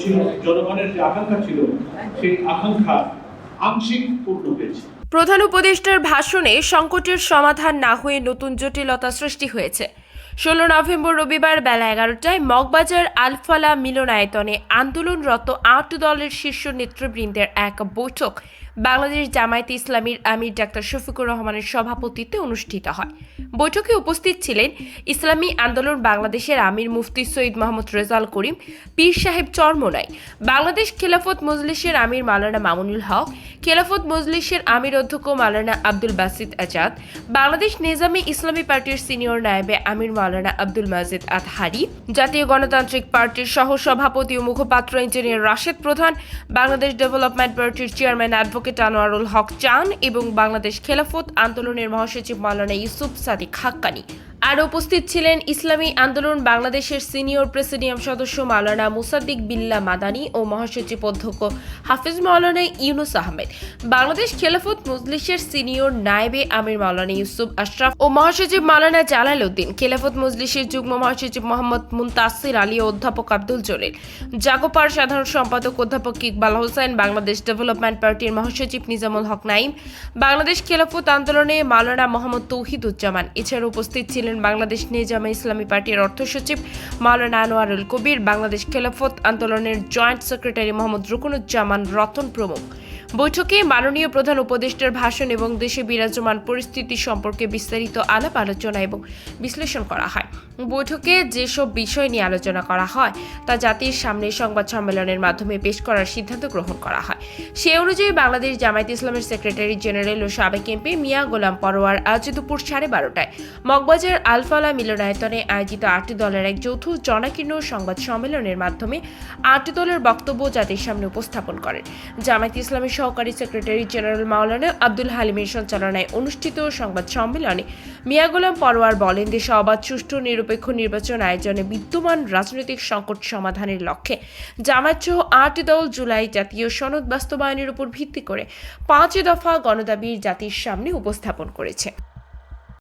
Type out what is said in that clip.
ছিল, জনগণের যে আকাঙ্ক্ষা ছিল, সেই আকাঙ্ক্ষা আংশিক পূর্ণ হয়েছে। প্রধান উপদেষ্টার ভাষণে সংকটের সমাধান না হয়ে নতুন জটিলতা সৃষ্টি হয়েছে। ষোলো নভেম্বর রবিবার বেলা এগারোটায় মগবাজার আলফালা মিলনায়তনে আন্দোলনরত আট দলের শীর্ষ নেতৃবৃন্দের এক বৈঠক বাংলাদেশ জামায়াতে ইসলামীর আমির ডাক্তার শফিকুর রহমানের সভাপতিত্বে অনুষ্ঠিত হয়। বৈঠকে উপস্থিত ছিলেন ইসলামী আন্দোলন বাংলাদেশের আমির মুফতি সৈয়দ মোহাম্মদ রেজাল করিম, পীর সাহেব চরমোনাই, বাংলাদেশ খেলাফত মজলিসের আমির মালানা মামুনুল হক, খেলাফত মজলিসের আমির অধ্যক্ষ মালানা আব্দুল বাসিদ আজাদ, বাংলাদেশ নিজামী ইসলামী পার্টির সিনিয়র নায়েবে আমির মাওলানা আব্দুল মাজিদ আতহারি জাতীয় গণতান্ত্রিক পার্টির সহ সভাপতি ও মুখপাত্র ইঞ্জিনিয়ার রাশেদ প্রধান, বাংলাদেশ ডেভেলপমেন্ট পার্টির চেয়ারম্যান অ্যাডভোকেট আনোয়ারুল হক চান এবং বাংলাদেশ খেলাফত আন্দোলনের মহাসচিব মাওলানা ইউসুফ সাদিক হাক্কানি। আর উপস্থিত ছিলেন ইসলামী আন্দোলন বাংলাদেশের সিনিয়র প্রেসিডিয়াম সদস্য মাওলানা মুসাদ্দিক বিল্লা মাদানী ও মহাসচিব অধ্যক্ষ হাফিজ মাওলানা ইউনুস আহমেদ। বাংলাদেশ খেলাফত মজলিসের সিনিয়র নায়েবে আমির মাওলানা ইউসুফ আশরাফ ও মহাসচিব মাওলানা জালাল উদ্দিন খেলাফত মজলিসের যুগ্ম মহাসচিব মোহাম্মদ মুনতাসির আলী ও অধ্যাপক আব্দুল জলিল। জাগোপার সাধারণ সম্পাদক অধ্যাপক ইকবাল হোসেন, বাংলাদেশ ডেভেলপমেন্ট পার্টির মহাসচিব নিজামুল হক নাইম বাংলাদেশ খেলাফত আন্দোলনে মাওলানা মোহাম্মদ তৌহিদুজ্জামান। এছাড়া উপস্থিত ছিলেন বাংলাদেশ নিজামে ইসলামী পার্টির অর্থ সচিব মাওলানা আনোয়ারুল কবির। বাংলাদেশ খেলাফত আন্দোলনের জয়েন্ট সেক্রেটারি মোহাম্মদ রুকুনুজ্জামান রতন প্রমুখ। বৈঠকে মাননীয় প্রধান উপদেষ্টার ভাষণ এবং দেশে বিরাজমান পরিস্থিতি সম্পর্কে বিস্তারিত আলাপ আলোচনা এবং বিশ্লেষণ করা হয়। বৈঠকে যেসব বিষয় নিয়ে আলোচনা করা হয়, তা জাতির সামনে সংবাদ সম্মেলনের মাধ্যমে পেশ করার সিদ্ধান্ত গ্রহণ করা হয়। সে অনুযায়ী বাংলাদেশ জামায়াত ইসলামের সেক্রেটারি জেনারেল ও সাবেক এমপি মিয়া গোলাম পরোয়ার আজ দুপুর সাড়ে বারোটায় মগবাজার আলফালা মিলনায়তনে আয়োজিত আটটি দলের এক যৌথ জনাকীর্ণ সংবাদ সম্মেলনের মাধ্যমে আটটি দলের বক্তব্য জাতির সামনে উপস্থাপন করেন। জামায়াত ইসলামের সহকারী সেক্রেটারি জেনারেল মাওলানা আব্দুল হালিমের সঞ্চালনায় অনুষ্ঠিত সংবাদ সম্মেলনে মিয়া গোলাম পরোয়ার বলেন দেশে অবাধ সুষ্ঠু, নিরপেক্ষ নির্বাচন আয়োজনে বিদ্যমান রাজনৈতিক সংকট সমাধানের লক্ষ্যে জামায়াত সহ আট দল জুলাই জাতীয় সনদ বাস্তবায়নের উপর ভিত্তি করে পাঁচ দফা গণদাবির জাতির সামনে উপস্থাপন করেছে।